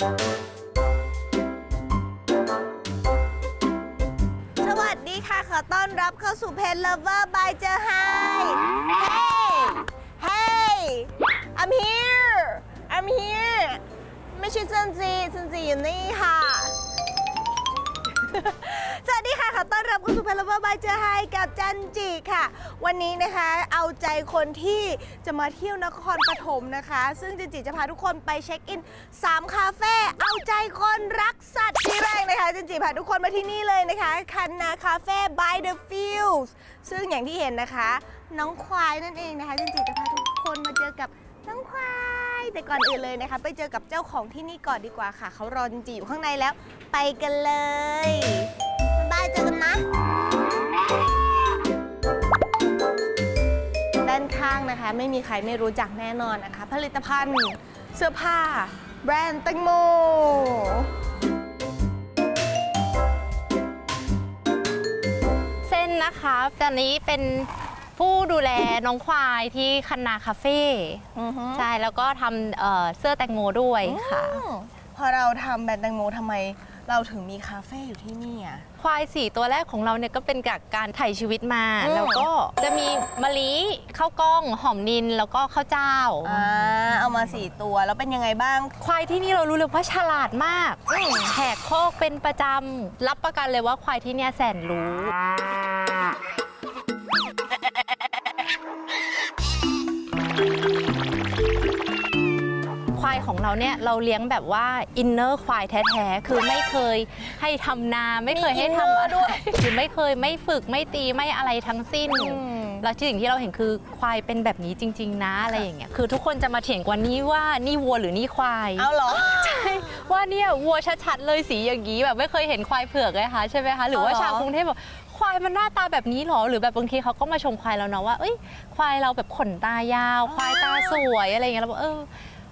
สวัสดีค่ะ ขอต้อนรับเข้าสู่เพจ Lover by เจอไฮ Hey Hey I'm here I'm here ไม่ใช่เซนจีเซนจีอยู่นี่ค่ะ ค่ะ ต้อนรับเข้าสู่เพจ Lover by เจอไฮกับจันจีค่ะ วันนี้นะคะเอาใจคนที่จะมาเที่ยวนครปฐมนะคะ ซึ่งจันจีจะพาทุกคนไปเช็คอิน 3 คาเฟ่เอาใจคนรักสัตว์ที่แรกนะคะจันจีพาทุกคนมาที่นี่เลยนะคะ คันนาคาเฟ่ by the fields ซึ่งอย่างที่เห็นนะคะ น้องควายนั่นเองนะคะจันจีจะพาทุกคนมาเจอกับน้องควายแต่ก่อนอื่นเลยนะคะ ไปเจอกับเจ้าของที่นี่ก่อนดีกว่าค่ะ เขารอจันจีอยู่ข้างในแล้ว ไปกันเลย เจอกันนะ ด้านข้างนะคะ ไม่มีใครไม่รู้จักแน่นอนนะคะ ผลิตภัณฑ์เสื้อผ้า แบรนด์แตงโมเส้นนะคะตอนนี้เป็นผู้ดูแลน้องควายที่คันนาคาเฟ่อือฮึใช่แล้วก็ทำเอ่อเสื้อแตงโมด้วยค่ะอืมพอเราทำแบรนด์แตงโมทำไม เราถึงมีคาเฟ่อยู่ที่นี่อะ ควายสี่ตัวแรกของเราเนี่ยก็เป็นจากการถ่ายชีวิตมา อืม แล้วก็จะมีมะลิข้าวกล้อง หอมนินแล้วก็ข้าวเจ้า อ่าเอามาสี่ตัวแล้วเป็นยังไงบ้าง ควายที่นี่เรารู้เลยว่าฉลาดมากอืมแหกโคอกเป็นประจำรับประกันเลยว่าควายที่เนี่ยแสนรู้ ของเราเนี่ยเราเลี้ยงแบบว่าอินเนอร์ควายแท้ๆ คือไม่เคยให้ทำนาไม่เคยให้ทำอะไรคือไม่เคยไม่ฝึกไม่ตีไม่อะไรทั้งสิ้นอืมแล้วสิ่งที่เราเห็นคือควายเป็นแบบนี้จริง ๆ นะอะไรอย่างเงี้ยคือทุกคนจะมาเถียงกว่านี้ว่านี่วัวหรือนี่ควาย เอาเหรอใช่ว่าเนี่ยวัวชัดๆเลยสีอย่างนี้แบบไม่เคยเห็นควายเผือกเลยค่ะใช่ไหมคะหรือว่าอ๋อชาวกรุงเทพบอกควายมันหน้าตาแบบนี้หรอหรือแบบบางทีเขาก็มาชมควายเราเนาะว่าเอ้ยควายเราแบบขนตายาว ควายตาสวยอะไรอย่างเงี้ยเราบอกเออ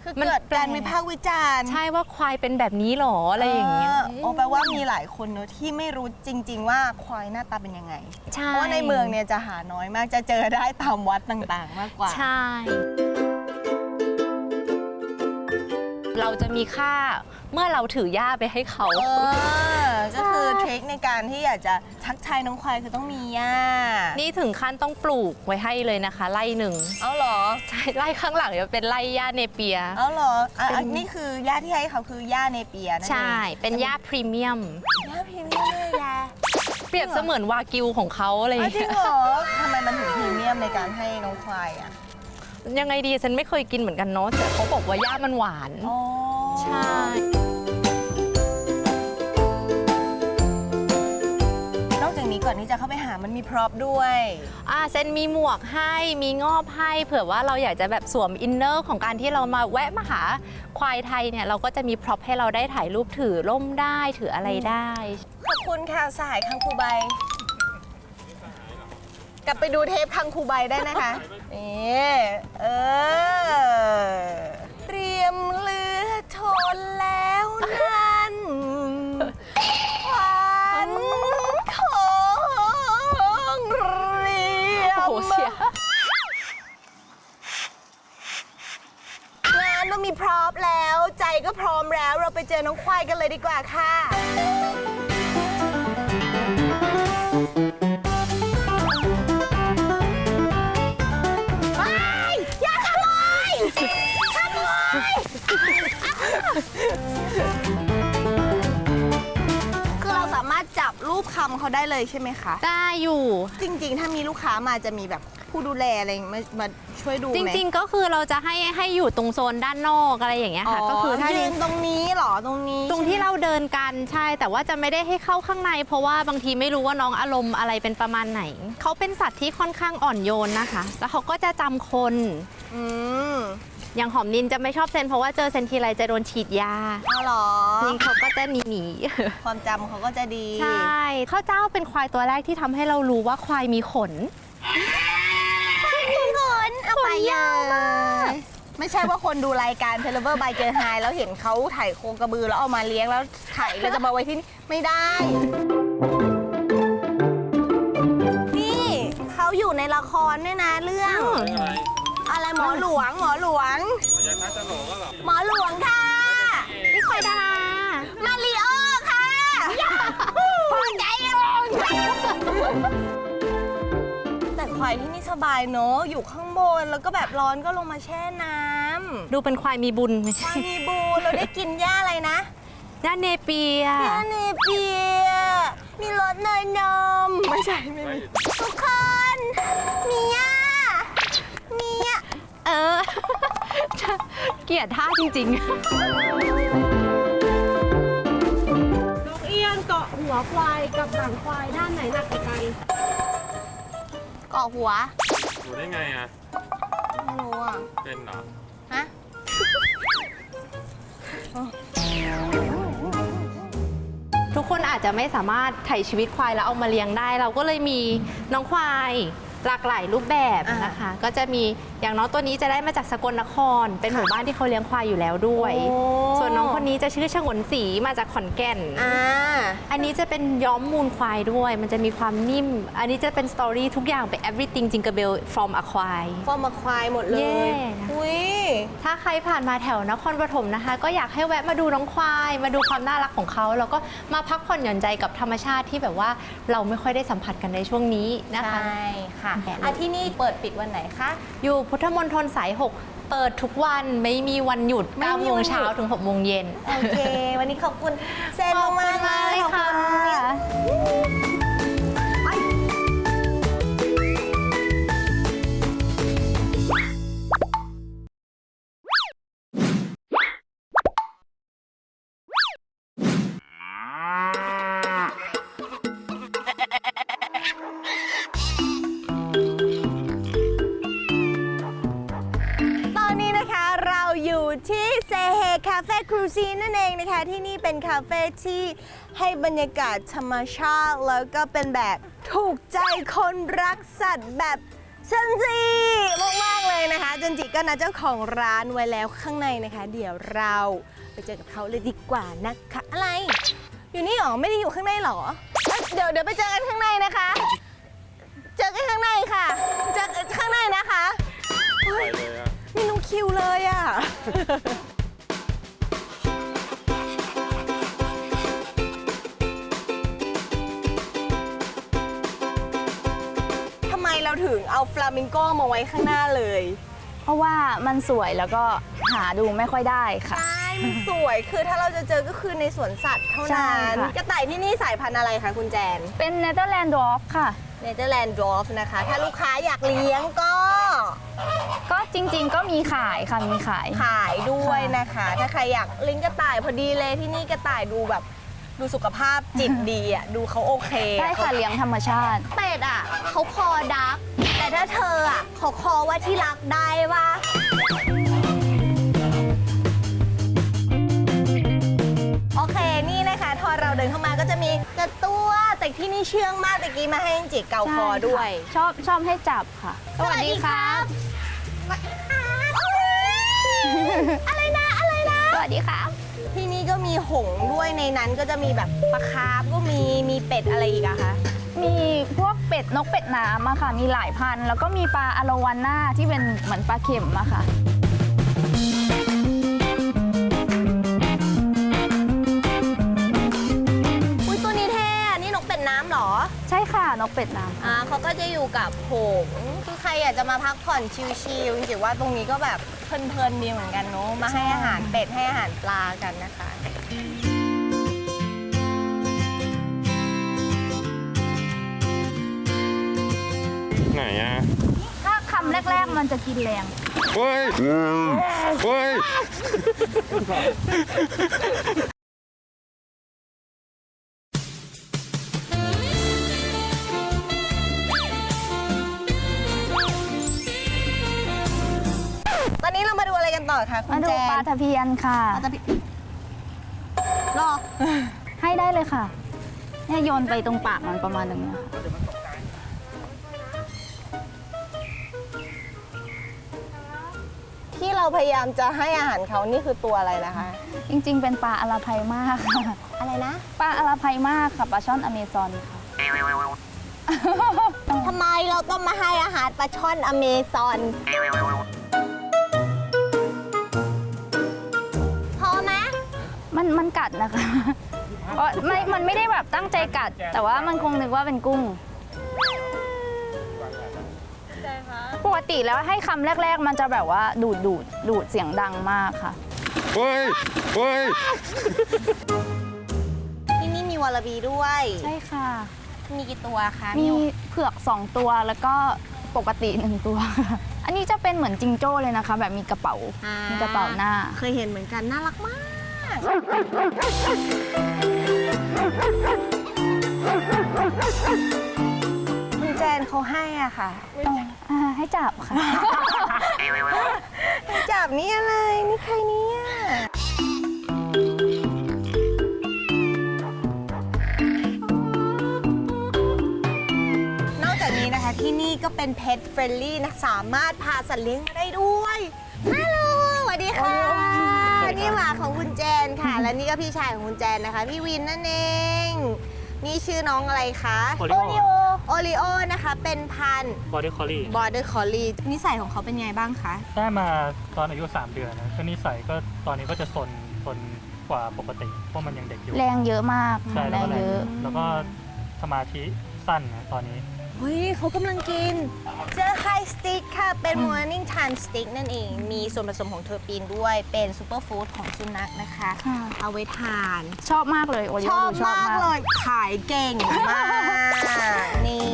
คือมันเกิดการแปลกวิพากษ์วิจารณ์ใช่ว่าควายเป็นแบบนี้หรออะไรอย่างเงี้ยโอ้แปลว่ามีหลายคนเนอะที่ไม่รู้จริง ๆ ว่าควายหน้าตาเป็นยังไง ใช่เพราะว่าในเมืองเนี่ยจะหาน้อยมากจะเจอได้ตามวัดต่างๆ มากกว่า ใช่ เราจะมีค่า เมื่อเราถือหญ้าไปให้เขา เออก็คือเทคในการที่อยากจะทักทายน้องควายคือต้องมีหญ้านี่ถึงขั้นต้องปลูกไว้ให้เลยนะคะไร่หนึ่งเอาเหรอใช่ไร่ข้างหลังจะเป็นไร่หญ้าเนเปีย เอาเหรออะเป็นอันนี่คือหญ้าที่ให้เขาคือหญ้าเนเปียนั่นเองใช่ เป็นหญ้าพรีเมียมหญ้าพรีเมียมเลยยาเปรียบเสมือนวากิวของเขาอะไรอย่างเอาจริเงี้งยเหรอทำไมมันถึงพรีเมียมในการให้น้องควายอะยังไงดีฉันไม่เคยกินเหมือนกันเนาะแต่เขาบอกว่าหญ้ามันหวานอ๋อใช่ นอกจากนี้ก่อนที่จะเข้าไปหามันมีพร็อพด้วย อ่าเซนมีหมวกให้มีงอบให้ เผื่อว่าเราอยากจะแบบสวมอินเนอร์ของการที่เรามาแวะมาหาควายไทยเนี่ยเราก็จะมีพร็อพให้เราได้ถ่ายรูปถือร่มได้ถืออะไรได้ ขอบคุณค่ะสหายคังคูใบ กลับไปดูเทปคังคูใบได้นะคะนี่เออเตรียมเรือชนแล้วนั่น มีพร้อมแล้ว ใจก็พร้อมแล้ว เราไปเจอน้องควายกันเลยดีกว่าค่ะไปอย่าขโมยขโมยคือเราสามารถจับรูปคำเขาได้เลยใช่ไหมคะ ได้อยู่ จริง ๆ ถ้ามีลูกค้ามาจะมีแบบ ผู้ดูแลอะไรมามาช่วยดูไหมจริง ๆ ก็คือเราจะให้ให้อยู่ตรงโซนด้านนอกอะไรอย่างเงี้ยค่ะ ก็คือถ้ายืนตรงนี้เหรอตรงนี้ตรงที่เราเดินกันใช่ แต่ว่าจะไม่ได้ให้เข้าข้างใน เพราะว่าบางทีไม่รู้ว่าน้องอารมณ์อะไรเป็นประมาณไหน เขาเป็นสัตว์ที่ค่อนข้างอ่อนโยนนะคะ แล้วเขาก็จะจำคน อืมอย่างหอมนินจะไม่ชอบเซนเพราะว่าเจอเซนทีไรจะโดนฉีดยาเอาเหรอนี่เขาก็จะหนีหนีความจำเขาก็จะดี ใช่ข้าวเจ้าเป็นควายตัวแรกที่ทำให้เรารู้ว่าควายมีขนขนเอา ไปเลยไม่ใช่ว่าคนดูรายการเทเลเวอร์บายเจอไฮแล้วเห็นเขาถ่ายโคกระบือแล้วเอามาเลี้ยงแล้วถ่ายแล้วจะมาไว้ที่นี่ไม่ได้ นี่เขาอยู่ในละครด้วยนะเรื่อง อะไรหมอหลวงหมอหลวง หมอหลวงค่ะนี่ใครดารามาริโอค่ะพูดใจแล้ว ควายที่นี่สบายเนอะอยู่ข้างบนแล้วก็แบบร้อนก็ลงมาแช่น้ำดูเป็นควายมีบุญควายมีบูเราได้กินหญ้าอะไรนะด้านเนเปียหญ้าเนเปียมีรสเนยนมไม่ใช่ไม่มีทุกคนมีหญ้ามีหญ้า เออ เกลียดท่าจริง นกเอี้ยงเกาะหัวควายกับหลังควายด้านไหนหนักกว่ากันเกาะหัวรู้ได้ไงอะ ไม่รู้อะ เป็นเหรอ ฮะๆทุกคนอาจจะไม่สามารถไถ่ชีวิตควายแล้วเอามาเลี้ยงได้ เราก็เลยมีน้องควายหลากหลายรูปแบบอ่านนะคะ ก็จะมีอย่างน้องตัวนี้จะได้มาจากสกลนคร เป็นหมู่บ้านที่เขาเลี้ยงควายอยู่แล้วด้วย โอ้ ส่วนน้องคนนี้จะชื่อชงนสีมาจากขอนแก่น อ่า อันนี้จะเป็นย้อมมูลควายด้วย มันจะมีความนิ่ม อันนี้จะเป็นสตอรี่ทุกอย่างเป็น everything jingle bell from a ควาย ฟอร์มมาควายหมดเลยเย่นะ อุ้ย ถ้าใครผ่านมาแถวนครปฐมนะคะ ก็อยากให้แวะมาดูน้องควาย มาดูความน่ารักของเขา แล้วก็มาพักผ่อนหย่อนใจกับธรรมชาติที่แบบว่าเราไม่ค่อยได้สัมผัสกันในช่วงนี้นะคะใช่ค่ะแหม่อะที่นี่เปิดปิดวันไหนคะ อยู่พุทธมณฑลสาย 6 เปิดทุกวันไม่มีวันหยุดไม่9มีโมวังนหยุด เช้าถึง6โมงเย็น โอเค วันนี้ขอบคุณเซนขอบมากคุณๆมากเลยขอบค่ะณไป เป็นคาเฟ่ที่ให้บรรยากาศธรรมชาติ แล้วก็เป็นแบบถูกใจคนรักสัตว์แบบจันจีมากๆเลยนะคะจันจิก็นัดเจ้าของร้านไว้แล้วข้างในนะคะ เดี๋ยวเราไปเจอกับเขาเลยดีกว่านะคะอะไร อยู่นี่หรอไม่ได้อยู่ข้างในหรอเอ้ยเดี๋ยวเดี๋ยวไปเจอกันข้างในนะคะ เจอกันข้างในค่ะ เจอกันข้างในนะคะ ไปเลยอะมีน้องคิวเลยอะ ถึงเอาฟลามิงโกมาไว้ข้างหน้าเลย เพราะว่ามันสวยแล้วก็หาดูไม่ค่อยได้ค่ะ ใช่มันสวยคือถ้าเราจะเจอก็คือในสวนสัตว์เท่าใช่นั้น ค่ะ กระต่ายที่นี่สายพันธุ์อะไรคะคุณแจน เป็นเนเธอร์แลนด์ดอฟค่ะ เนเธอร์แลนด์ดอฟนะคะ ถ้าลูกค้าอยากเลี้ยงก็ก็จริงๆก็มีขายค่ะมีขาย ขายด้วยค่ะนะคะ ถ้าใครอยากเลี้ยงกระต่ายพอดีเลยที่นี่กระต่ายดูแบบ ดูสุขภาพจิตดีอะ ดูเขาโอเคได้ค่ะเลี้ยงธรรมชาติ เป็ดอะเขาคอดัก แต่ถ้าเธออะเขาคอว่าที่รักได้ปะโอเคนี่นะคะทอเราเดินเข้ามาก็จะมีกระตัวแต่ที่นี่เชื่องมากตะกี้มาให้จิกเกาคอด้วย ชอบชอบให้จับค่ะ สวัสดีครับอะไรนะอะไรนะ สวัสดีครับที่นี่ก็มี หงส์ด้วยในนั้นก็จะมีแบบปลาคาร์ฟก็มีมีเป็ดอะไรอีกอะคะมีพวกเป็ดนกเป็ดน้ำอะค่ะ มีหลายพันธุ์แล้วก็มีปลาอะโลวาน่าที่เป็นเหมือนปลาเข็มอะค่ะ อุ้ยตัวนี้เท่อะนี่นกเป็ดน้ำเหรอ ใช่ค่ะนกเป็ดน้อ่าเขาก็จะอยู่กับหงส์คือใครอยากจะมาพักผ่อนชิลๆจริงๆว่าตรงนี้ก็แบบเพลินๆดีเหมือนกันเนาะมาให้อาหารเป็ดให้อาหารปลากันนะคะ ไหนอะำถ้าคำแรกๆมันจะกินแรง เฮ้ยเฮ้ยตอนนี้เรามาดูอะไรกันต่อคะคุมาณดูแจปลานตะเพียนค่ะปลาตะเพียนรอให้ได้เลยค่ะเนี่ยโยนไปตรงปากมันประมาณหนึ่งนะคะ ที่เราพยายามจะให้อาหารเขานี่คือตัวอะไรนะคะ จริง ๆ เป็นปลาอลาไพมากค่ะ อะไรนะปลาอลาไพมากค่ะปลาช่อนอเมซอนค่ะ ทำไมเราต้องมาให้อาหารปลาช่อนอเมซอนพอไหมมันมันกัดนะคะเพราะไม่มันไม่ได้แบบตั้งใจกัด แต่ว่ามันคงนึกว่าเป็นกุ้ง ปกติแล้วให้คำแรก ๆ มันจะแบบว่าดูดดูดดูดเสียงดังมากค่ะ เฮ้ยเฮ้ยที่นี่มีวอลลาบีด้วย ใช่ค่ะ มีกี่ตัวคะมีเผือก 2 ตัวแล้วก็ปกติหนึ่งตัว อันนี้จะเป็นเหมือนจิงโจ้เลยนะคะ แบบมีกระเป๋า อ่มีกระเป๋าหน้า เคยเห็นเหมือนกันน่ารักมากคุณ แจนเขาให้อะค่ะอ่าให้จับค่ะให้จับนี่อะไร นี่ใครเนี่ย นอกจากนี้นะคะที่นี่ก็เป็น Pet Friendly นะสามารถพาสัตว์เลี้ยงมาได้ด้วยฮัลโหลสวัสดีค่ะ นี่หมาของคุณแจนค่ะ และนี่ก็พี่ชายของคุณแจนนะคะ พี่วินนั่นเอง นี่ชื่อน้องอะไรคะโอริโอ โอริโอนะคะเป็นพันธุ์บอดี้คอลี่ Border Collie นิสัยของเขาเป็นไงบ้างคะได้มาตอนอายุ 3 เดือนนะก็นิสัยก็ตอนนี้ก็จะสนสนกว่าปกติเพราะมันยังเด็กอยู่แรงเยอะมากใช่แรแล้วงก็แรเยงอะ แล้วก็สมาธิสั้นนะตอนนี้ เฮ้ยเขากำลังกิน เจอไฮสติ๊กค่ะ เป็น Morning Time Stick นั่นเอง มีส่วนผสมของเทอร์ปีนด้วย เป็นซูเปอร์ฟู้ดของสุนัขนะคะ ค่ะ เอาไว้ทาน ชอบมากเลยโอริชโออบดูมากเลย ขายเก่งมาก นี่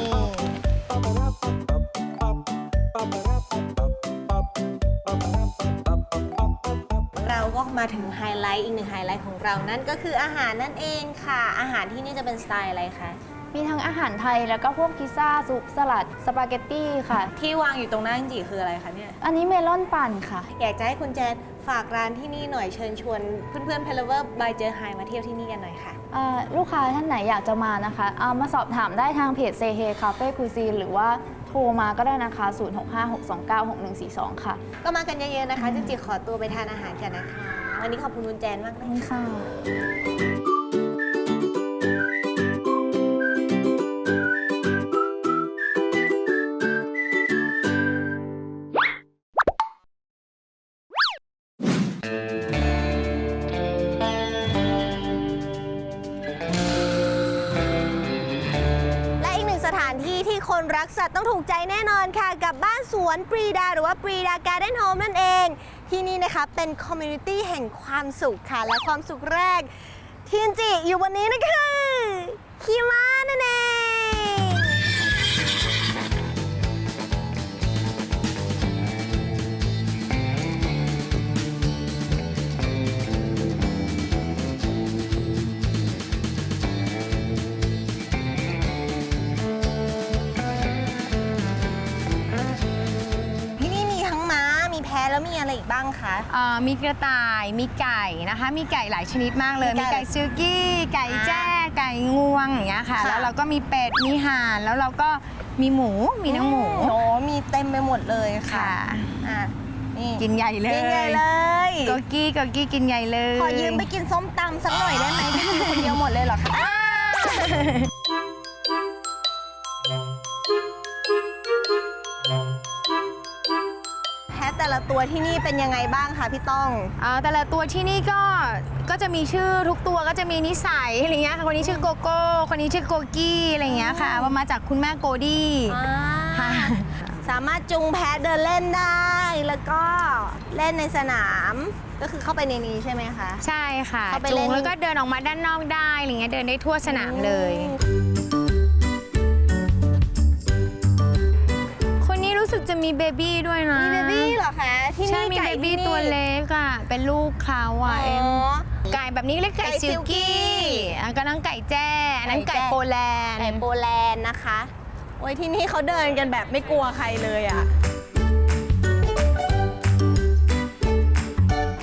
เราก็มาถึงไฮไลท์อีกหนึ่งไฮไลท์ของเรานั่นก็คืออาหารนั่นเองค่ะ อาหารที่นี่จะเป็นสไตล์อะไรคะ มีทั้งอาหารไทยแล้วก็พวกพิซซ่าซุปสลัดสปาเกตตี้ค่ะ ที่วางอยู่ตรงหน้าจริงๆคืออะไรคะเนี่ย อันนี้เมลอนปั่นค่ะ อยากจะให้คุณแจนฝากร้านที่นี่หน่อยเชิญชวนเพื่อนๆเพลเวอร์บายเจอไฮมาเที่ยวที่นี่กันหน่อยค่ะ เอ่อลูกค้าท่านไหนอยากจะมานะคะเอามาสอบถามได้ทางเพจเซเฮคาเฟ่คุซีหรือว่าโทรมาก็ได้นะคะ 0656296142 ค่ะ ก็มากันเยอะๆนะคะจริงๆขอตัวไปทานอาหารกันนะคะ วันนี้ขอบคุณคุณแจนมากเลยนี่ค่ะและ คนรักสัตว์ต้องถูกใจแน่นอนค่ะ กับบ้านสวนปรีดาหรือว่าปรีดาการ์เด้นโฮมนั่นเอง ที่นี่นะคะเป็นคอมมูนิตี้แห่งความสุขค่ะ และความสุขแรก ที่นจิอยู่วันนี้นะคะคีมานั่นเองางคะ เอ่อมีกระต่ายมีไก่นะคะ มีไก่หลายชนิดมากเลย มีมีไก่ไก่ซิลกี้ ไก่แจ้ไก่งวงอย่างเงี้ยค่ะ ค่ะ แล้วเราก็มีเป็ดมีห่านแล้วเราก็มีหมูมีน้องหมูโอ้มีเต็มไปหมดเลยค่ะค่ะ อะนี่กินใหญ่เลยกินใหญ่เลยโกกี้โกกี้กินใหญ่เลย ขอยืมไปกินส้มตำสักหน่อยได้ไหมพี่กินคนเดียวหมดเลยเหรอคะ ต่ละตัวที่นี่เป็นยังไงบ้างคะพี่ต้องอ่าแต่ละตัวที่นี่ก็ก็จะมีชื่อทุกตัวก็จะมีนิสัยอะไรเงี้ยค่ะคนนี้ชื่อโกโก้คนนี้ชื่อโกกี้อะไรเงี้ยค่ะว่ามาจากคุณแม่โกดี้ค่ะ สามารถจูงแพะเดินเล่นได้ แล้วก็เล่นในสนามก็คือเข้าไปในนี้ใช่ไหมคะ ใช่ค่ะเข้าไปจูเล่งนแล้วก็เดินออกมาด้านนอกได้อะไรเงี้ยเดินได้ทั่วสนามเลย จะมีเบบี้ด้วยนะมีเบบี้เหรอคะที่ใช่นี่มีไก่เบบี้ที่นี่ ตัวเล็กอะเป็นลูกเขาอ๋ออะเอ็มไก่แบบนี้เรียกไก่ไก่ซิลซิลกี้กี้อะก็น้องไก่แจ้อันนั้นไก่ไก่แจ้ โปแลนด์ ไก่โปแลนด์นะคะ โอ้ยที่นี่เขาเดินกันแบบไม่กลัวใครเลยอะ่ะ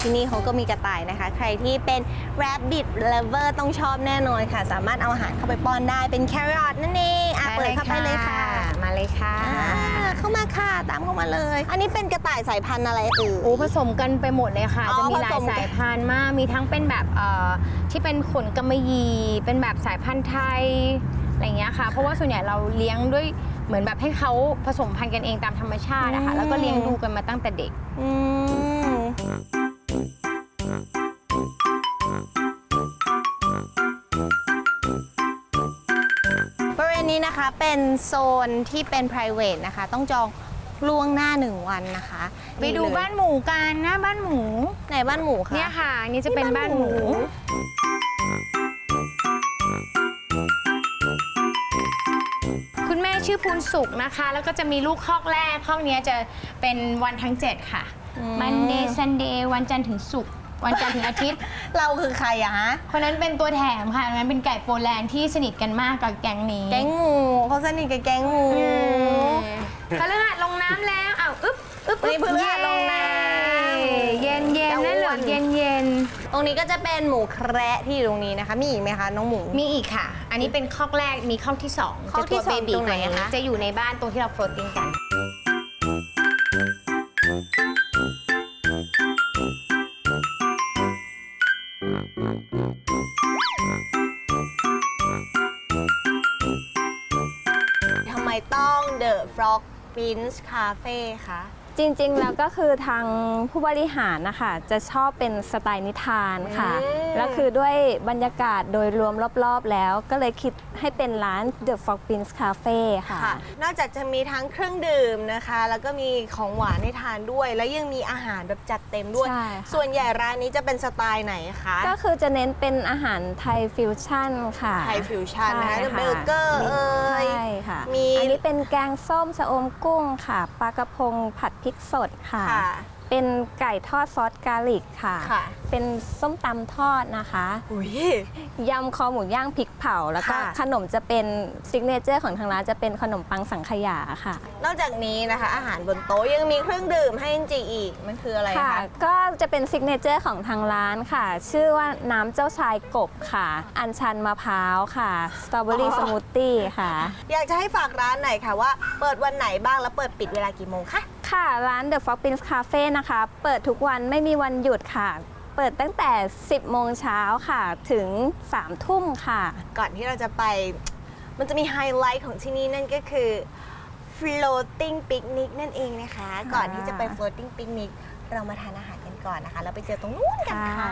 ที่นี่เขาก็มีกระต่ายนะคะ ใครที่เป็น rabbit lover ต้องชอบแน่นอนค่ะ สามารถเอาอาหารเข้าไปป้อนได้เป็นแครอทนั่นเองอะเปิดเข้าไปเลยค่ะ มาเลยค่ะ อ่าเข้ามาค่ะตามเข้ามาเลย อันนี้เป็นกระต่ายสายพันธุ์อะไรเอ่ย โอ้ผสมกันไปหมดเลยค่ะ อ๋อจะมีหลาผยสมกัน สายพันธุ์มาก มีทั้งเป็นแบบเอ่อที่เป็นขนกำมะหยี่เป็นแบบสายพันธุ์ไทยอะไรอย่างเงี้ยค่ะ เพราะว่าส่วนใหญ่เราเลี้ยงด้วยเหมือนแบบให้เขาผสมพันธุ์กันเองตามธรรมชาติอะค่ะ แล้วก็เลี้ยงดูกันมาตั้งแต่เด็ก อืม นี้นะคะเป็นโซนที่เป็น private นะคะ ต้องจองล่วงหน้าหนึ่งวันนะคะไปดูบ้านหมูกันนะบ้านหมู ไหนบ้านหมูคะเนี่ยค่ะอันนี่จะเป็นบ้านหมู คุณแม่ชื่อพูนสุขนะคะ แล้วก็จะมีลูกคอกแรกคอกเนี้ยจะเป็นวันทั้ง 7 ค่ะ Monday Sunday วันจันทร์ถึงศุกร์ วันจันทร์ถึงอาทิตย์ เราคือใครอะฮะ คนนั้นเป็นตัวแถมค่ะคนนั้นเป็นไก่โปแลนด์ที่สนิทกันมากกับแก๊งนี้แก๊งหมูเขาสนิทกับแก๊งหมูพฤหัสลงน้ำแล้วอ้าวอึ๊บอึ๊บนี่พฤหัสลงน้ำ เย็นเย็นจะอ้วนนั่นเหลืองเย็นเย็นตรงนี้ก็จะเป็นหมูแคระที่อยู่ตรงนี้นะคะ มีอีกไหมคะน้องหมู มีอีกค่ะ อันนี้เป็นคอกแรกมีคอกที่สองคอกที่จะตัวสองเบบีตรงไหนกว่าอะคะ จะอยู่ในบ้านตรงที่เราโฟลตติ้งกัน Prince Cafe ค่ะ จริงๆ แล้วก็คือทางผู้บริหารนะคะจะชอบเป็นสไตล์นิทานค่ะ อืม แล้วคือด้วยบรรยากาศโดยรวมรอบๆ แล้ว ก็เลยคิดให้เป็นร้าน The Frog Prince Cafe ค่ะ ค่ะ นอกจากจะมีทั้งเครื่องดื่มนะคะ แล้วก็มีของหวานให้ทานด้วย แล้วยังมีอาหารแบบจัดเต็มด้วย ใช่ค่ะ ส่วนใหญ่ร้านนี้จะเป็นสไตล์ไหนคะก็คือจะเน้นเป็นอาหารไทยฟิวชั่นค่ะไทยฟิวชั่นนะคะใช่เบอร์เกอร์เอ่ย ใช่ค่ะมี อันนี้เป็นแกงส้มชะอมกุ้งค่ะปลากระพงผัดพริกสดค่ะ ค่ะ เป็นไก่ทอดซอสกาลิกค่ะ ค่ะ เป็นส้มตำทอดนะคะ อุ้ย ยำคอหมูย่างพริกเผา แล้วก็ค่ะ ขนมจะเป็นซิกเนเจอร์ของทางร้านจะเป็นขนมปังสังขยาค่ะ นอกจากนี้นะคะ อาหารบนโต๊ะยังมีเครื่องดื่มให้จริงๆอีก มันคืออะไรค่ะ คะ ก็จะเป็นซิกเนเจอร์ของทางร้านค่ะ ชื่อว่าน้ำเจ้าชายกบค่ะ อัญชันมะพร้าวค่ะสตรอเบอรี่อ๋อ สมูทตี้ค่ะ อยากจะให้ฝากร้านหน่อยค่ะว่าเปิดวันไหนบ้างแล้วเปิดปิดเวลากี่โมงคะ ค่ะ ร้าน The Fox Prince Cafe นะคะ เปิดทุกวันไม่มีวันหยุดค่ะ เปิดตั้งแต่ 10 โมงเช้าค่ะ ถึง 3 ทุ่มค่ะ ก่อนที่เราจะไป มันจะมีไฮไลท์ของที่นี่นั่นก็คือ floating picnic นั่นเองนะคะ ก่อนที่จะไป floating picnic เรามาทานอาหารกันก่อนนะคะ แล้วไปเจอตรงนู้นกันค่ะ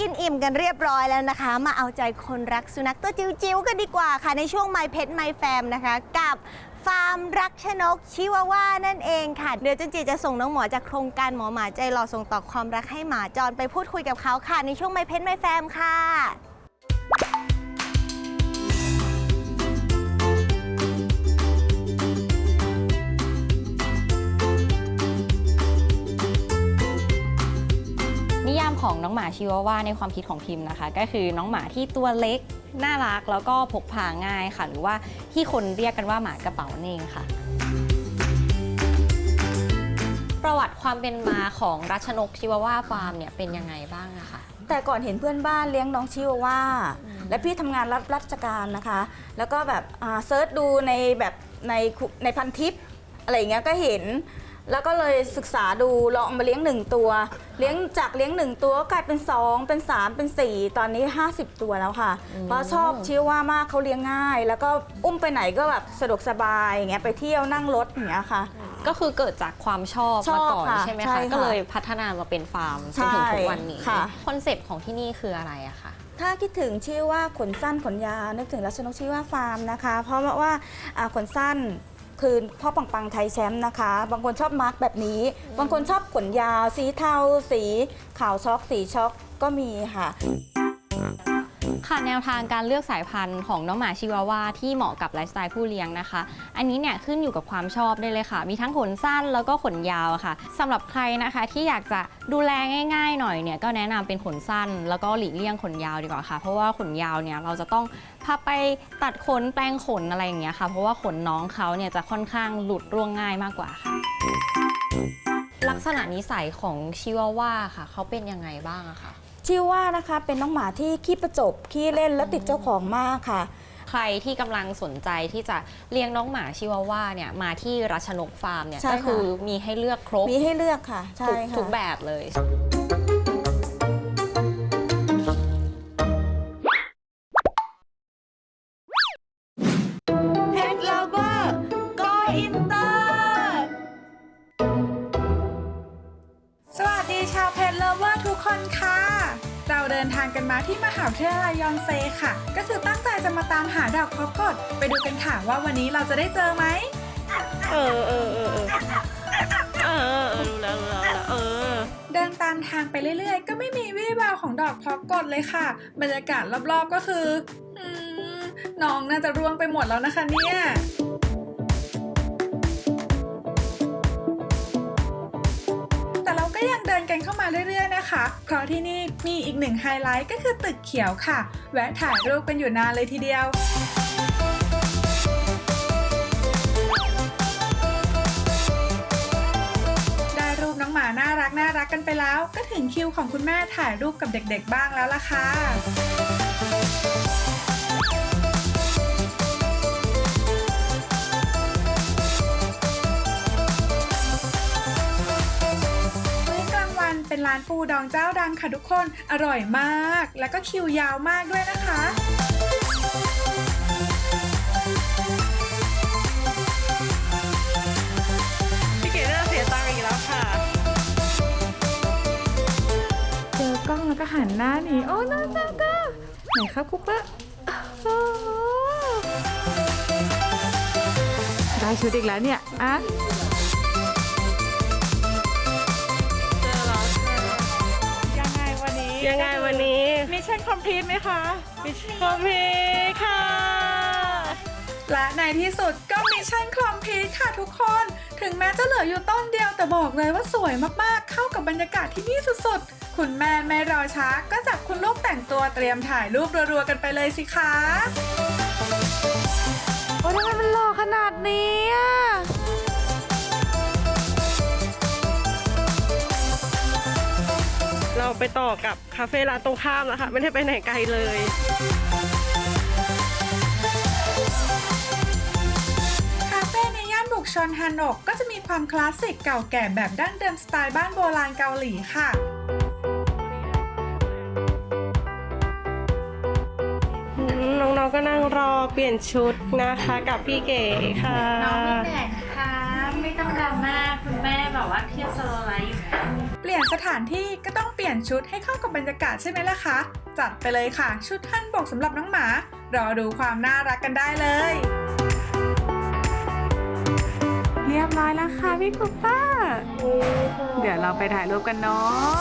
กินอิ่มกันเรียบร้อยแล้วนะคะ มาเอาใจคนรักสุนัขตัวจิ๋วๆกันดีกว่าค่ะ ในช่วง My Pet My Fam นะคะ กับฟาร์มรักชนกชิวาว่านั่นเองค่ะ เดี๋ยวจันจีจะส่งน้องหมอจากโครงการหมอหมาใจหล่อส่งต่อความรักให้หมาจรไปพูดคุยกับเขาค่ะ ในช่วง My Pet My Fam ค่ะ น้องหมาชิวาว่าในความคิดของพิมพ์นะคะ ก็คือน้องหมาที่ตัวเล็ก น่ารักแล้วก็พกพาง่ายค่ะ หรือว่าที่คนเรียกกันว่าหมากระเป๋านั่นเองค่ะ ประวัติความเป็นมาของรัชนกชิวาว่าฟาร์มเนี่ยเป็นยังไงบ้างอะคะ แต่ก่อนเห็นเพื่อนบ้านเลี้ยงน้องชิวาว่า และพี่ทำงานรับราชการนะคะ แล้วก็แบบอ่าเซิร์ชดูในแบบในคุในพันทิปอะไรอย่างเงี้ยก็เห็น แล้วก็เลยศึกษาดูลองเอามาเลี้ยงหนึ่งตัว เลี้ยงจากเลี้ยงหนึ่งตัวก็กลายเป็น2เป็น3เป็น4ตอนนี้50ตัวแล้วค่ะ เพราะชอบชิวาว่ามากเขาเลี้ยงง่าย แล้วก็อุ้มไปไหนก็แบบสะดวกสบายอย่างเงี้ยไปเที่ยวนั่งรถอย่างเงี้ยค่ะ ก็คือเกิดจากความชอบชอบมาก่อนค่ะใช่ไหมใช่คะ ค่ะก็เลยพัฒนามาเป็นฟาร์มจใช่นถึงทุกวันนี้ค่ะ คอนเซปต์ของที่นี่คืออะไรอะคะถ้าคิดถึงชื่อว่าขนสั้นขนยาวนึกถึงรัชนกชื่อว่าฟาร์มนะคะ เพราะว่าอ่าขนสั้น คือพ่อปังปังไทยแชมป์นะคะ บางคนชอบมาร์กแบบนี้ บางคนชอบขนยาว สีเทา สีขาวช็อก สีช็อกก็มีค่ะ ค่ะแนวทางการเลือกสายพันธุ์ของน้องหมาชิวาว่าที่เหมาะกับไลฟ์สไตล์ผู้เลี้ยงนะคะ อันนี้เนี่ยขึ้นอยู่กับความชอบได้เลยค่ะ มีทั้งขนสั้นแล้วก็ขนยาวค่ะสำหรับใครนะคะที่อยากจะดูแลง่าย ๆ หน่อยเนี่ยก็แนะนำเป็นขนสั้น แล้วก็หลีกเลี่ยงขนยาวดีกว่าค่ะ เพราะว่าขนยาวเนี่ยเราจะต้องพาไปตัดขนแปลงขนอะไรอย่างเงี้ยค่ะ เพราะว่าขนน้องเขาเนี่ยจะค่อนข้างหลุดร่วงง่ายมากกว่าค่ะลักษณะนิสัยของชิวาว่าค่ะ เขาเป็นยังไงบ้างอะคะ ชื่อว่านะคะเป็นน้องหมาที่ขี้ประจบขี้เล่นและติดเจ้าของมากค่ะ ใครที่กำลังสนใจที่จะเลี้ยงน้องหมาชิวาว่าเนี่ยมาที่รัชนกฟาร์มเนี่ยใช่ก็ค่ะ คือมีให้เลือกครบมีให้เลือกค่ะ ใช่ทุกค่ะ ทุกแบบเลย ที่มหาวิทยาลัยยอนเซค่ะ ก็คือตั้งใจจะมาตามหาดอกพอกดไปดูกันค่ะว่าวันนี้เราจะได้เจอไหมเออเออเออเออเออเออรู้แล้วรู้แล้วแล้วเออ เดินตามทางไปเรื่อยๆ ก็ไม่มีวี่แววของดอกพอกกดเลยค่ะ บรรยากาศรอบๆก็คืออน้องน่าจะร่วงไปหมดแล้วนะคะเนี่ย เข้ามาเรื่อยๆนะคะ เพราะที่นี่มีอีกหนึ่งไฮไลท์ก็คือตึกเขียวค่ะ แวะถ่ายรูปกันอยู่นานเลยทีเดียวได้รูปน้องหมาน่ารักน่ารักกันไปแล้ว ก็ถึงคิวของคุณแม่ถ่ายรูปกับเด็กๆบ้างแล้วล่ะค่ะ เป็นร้านปูดองเจ้าดังค่ะทุกคน อร่อยมาก แล้วก็คิวยาวมากด้วยนะคะพี่เก๋น่าเสียตังอีกแล้วค่ะเจอกล้องแล้วก็หันหน้าหนีโอ้น่ารักอะไหนครับคุปเปอร์ได้ชุดอีกแล้วเนี่ยอะ ยังไงวันนี้มิชชั่นคอมพลีทไหมคะมิชคอมพีค่ะ และในที่สุดก็มิชชั่นคอมพลีทค่ะทุกคน ถึงแม้จะเหลืออยู่ต้นเดียวแต่บอกเลยว่าสวยมากๆ เข้ากับบรรยากาศที่นี่สุดๆ คุณแม่ไม่รอช้า ก็จับคุณลูกแต่งตัวเตรียมถ่ายรูปรัวๆกันไปเลยสิคะโอ้ทำไมมันหล่อขนาดนี้ เราไปต่อกับคาเฟ่ร้านตรงข้ามแล้วค่ะไม่ได้ไปไหนไกลเลยคาเฟ่ในย่านบุกชอนฮานกก็จะมีความคลาสสิกเก่าแก่แบบดั้งเดิมสไตล์บ้านโบราณเกาหลีค่ะน้องๆก็นั่งรอเปลี่ยนชุดนะคะกับพี่เก๋ค่ะน้องไม่เหนื่อยนะคะไม่ต้องดราม่าคุณแม่แบบว่าเที่ยวสโลไลฟ์อยู่แล้วเปลี่ยนสถานที่ก็ต้องเปลี่ยนชุดให้เข้ากับบรรยากาศใช่ไหมล่ะคะ จัดไปเลยค่ะ ชุดฮั่นบกสำหรับน้องหมา รอดูความน่ารักกันได้เลย เรียบร้อยแล้วค่ะพี่คุปป้า เดี๋ยวเราไปถ่ายรูปกันเนาะ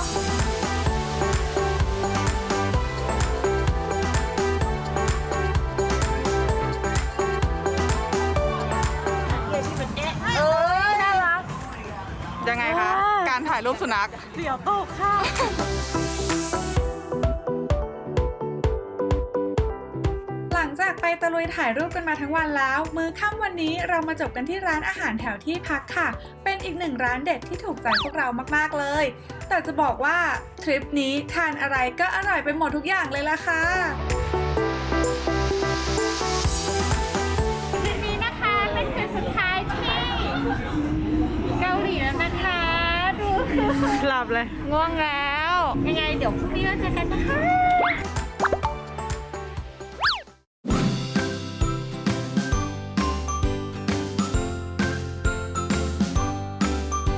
ยังไงคะ การถ่ายรูปสุนัข เดี๋ยวตกค่ะ หลังจากไปตะลุยถ่ายรูปกันมาทั้งวันแล้ว มื้อค่ำวันนี้เรามาจบกันที่ร้านอาหารแถวที่พักค่ะ เป็นอีกหนึ่งร้านเด็ดที่ถูกใจพวกเรามากๆเลย แต่จะบอกว่าทริปนี้ทานอะไรก็อร่อยไปหมดทุกอย่างเลยล่ะค่ะ เลย ง่วงแล้ว ยังไงเดี๋ยวพรุ่งนี้เราเจอกันนะคะ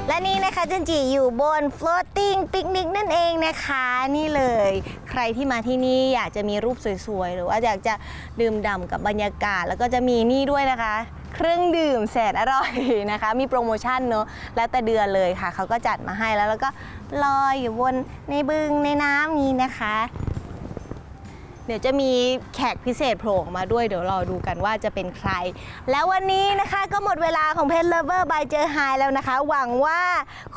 และนี่นะคะจันจีอยู่บน floating picnic นั่นเองนะคะ นี่เลย ใครที่มาที่นี่อยากจะมีรูปสวยๆ หรือว่าอยากจะดื่มด่ำกับบรรยากาศ แล้วก็จะมีนี่ด้วยนะคะเครื่องดื่มแสนอร่อยนะคะ มีโปรโมชั่นเนอะแล้วแต่เดือนเลยค่ะ เขาก็จัดมาให้แล้วแล้วก็ลอยอยู่บนในบึงในน้ำนี้นะคะ เดี๋ยวจะมีแขกพิเศษโผล่ออกมาด้วยเดี๋ยวรอดูกันว่าจะเป็นใคร แล้ววันนี้นะคะก็หมดเวลาของเพจเลเวอร์บายเจอไฮแล้วนะคะ หวังว่า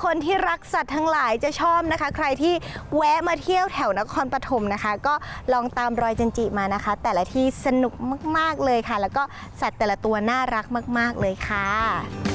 คนที่รักสัตว์ทั้งหลายจะชอบนะคะ ใครที่แวะมาเที่ยวแถวนครปฐมนะคะ ก็ลองตามรอยจันจิมานะคะ แต่ละที่สนุกมาก ๆ เลยค่ะ แล้วก็สัตว์แต่ละตัวน่ารักมาก ๆ เลยค่ะ